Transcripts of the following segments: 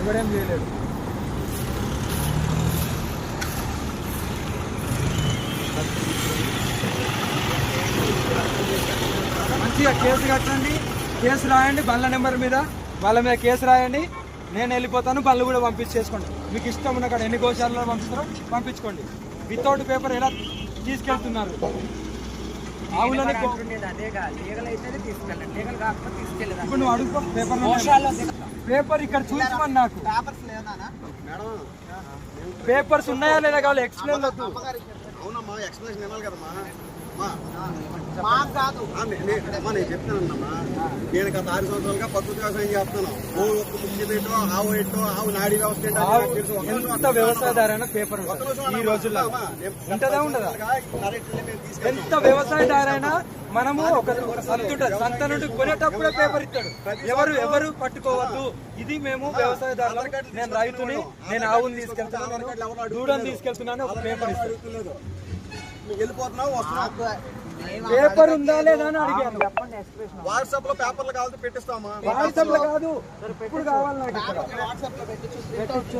ఇవ్వడం చేయలేదు. మంచిగా కేసు కట్టండి కేసు రాయండి బండ్ల నెంబర్ మీద వాళ్ళ మీద కేసు రాయండి నేను వెళ్ళిపోతాను బండ్లు కూడా పంపించేసుకోండి. మీకు ఇష్టం ఉన్న కాడ ఎన్ని గోశాలలో పంపిస్తారో పంపించుకోండి. వితౌట్ పేపర్ ఎలా తీసుకెళ్తున్నారు? ఆవులని ఇప్పుడు నువ్వు అడుగుకో పేపర్ పేపర్ ఇక్కడ చూసుకోమని నాకు. పేపర్స్ లేదా మేడం పేపర్స్ ఉన్నాయా లేదా కావాలి? ఎక్స్ప్లెయిన్ వద్దు అవునమ్మా ఎక్స్ప్లెనేషన్ ఇవ్వాలి కదమ్మా. అమ్మా, మాకు కాదు. అమ్మా నేను చెప్తానమ్మా నేను గత ఆరు సంవత్సరాలుగా ప్రకృతి వ్యవసాయం చేస్తున్నాను. ముఖ్యం ఏంటో ఆవు ఏంటో ఆవు నాడి వ్యవస్థ ఏంటో వ్యవసాయదారైనా పేపర్ ఈ. రోజుల్లో ఉంటదా ఉండదా. ఎంత వ్యవసాయదారైనా మనము ఒక ఒక సంత నుండి కొనేటప్పుడే పేపర్ ఇస్తాడు ఎవరు ఎవరు పట్టుకోవద్దు. ఇది మేము వ్యవసాయదారులు. నేను రైతుని నేను ఆవుని తీసుకెళ్తున్నాను. దూడని తీసుకెళ్తున్నాను ఒక పేపర్ ఇస్తాడు. నువ్వు వెళ్ళిపోతున్నావు వస్తున్నావు. పేపర్ ఉందా లేదా అని అడిగాను. వాట్సాప్లో పేపర్లు కావాలి పెట్టిస్తామా? వాట్సాప్లో కాదు. ఇప్పుడు కావాలి నాకు వాట్సాప్లో పెట్టించు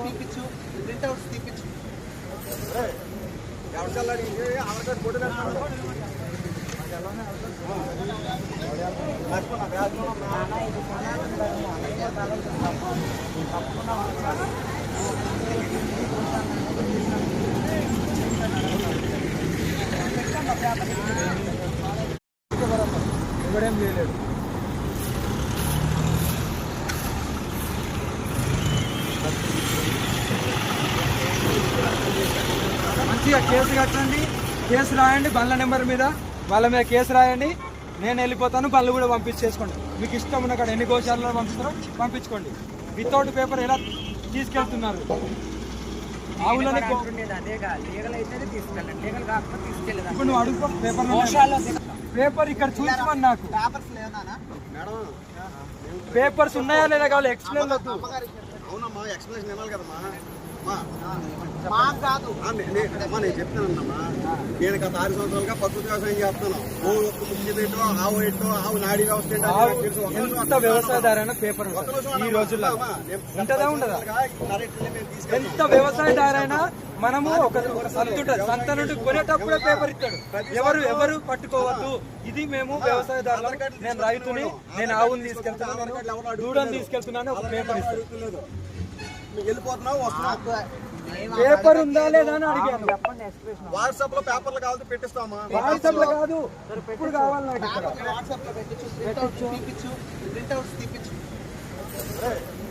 తీపిచ్చు. ప్రింట్అవుట్స్ తీపిచ్చు. ఎవరు చల్లారి ఆధార్ కార్డు ఫోటో పెడతాను ఇవ్వడం చేయలేదు మంచిగా కేసు కట్టండి. కేసు రాయండి బండ్ల నెంబర్ మీద. వాళ్ళ మీద కేసు రాయండి. నేను వెళ్ళిపోతాను బళ్ళు కూడా పంపించేసుకోండి. మీకు ఇష్టం ఉన్న కాడ ఎన్ని కోశాలలో పంపిస్తారో పంపించుకోండి. వితౌట్ పేపర్ ఎలా తీసుకెళ్తున్నారు? ఇప్పుడు నువ్వు అడుగుకో పేపర్ ఇక్కడ చూసుకోమని నాకు. పేపర్స్ లేదా మేడం పేపర్స్ ఉన్నాయా లేదా కావాలి? ఎక్స్ప్లెయిన్ అవునమ్మా ఎక్స్ప్లెనేషన్ ఇవ్వాలి కదమ్మా. మాకు కాదు నేను చెప్తానమ్మా నేను గత ఆరు సంవత్సరాలుగా ప్రకృతి వ్యవసాయం చేస్తున్నాను ఓ ఒక్క ముఖ్యం ఏంటో ఆవు ఏంటో ఆవు నాడి వ్యవస్థ ఎంత వ్యవసాయదారైనా పేపర్ ఈ. రోజుల్లో ఉంటదా ఉండదా. ఎంత వ్యవసాయదారైనా మనము ఒక ఒక సంత నుండి కొనేటప్పుడే పేపర్ ఇస్తాడు. ఎవరు ఎవరు పట్టుకోవద్దు. ఇది మేము వ్యవసాయదారులు నేను రైతుని నేను ఆవుని తీసుకెళ్తున్నాను. దూడని తీసుకెళ్తున్నాను. ఒక పేపర్ ఇస్తాడు. వెళ్ళిపోతున్నావు? వస్తున్నావు? పేపర్ ఉందా లేదా అని అడిగాను. వాట్సాప్లో పేపర్లు కావాలి పెట్టిస్తామా? వాట్సాప్లో కాదు. ఇప్పుడు కావాలి నాకు వాట్సాప్లో పెట్టించు ప్రింట్అవుట్స్ తీపిచ్చు.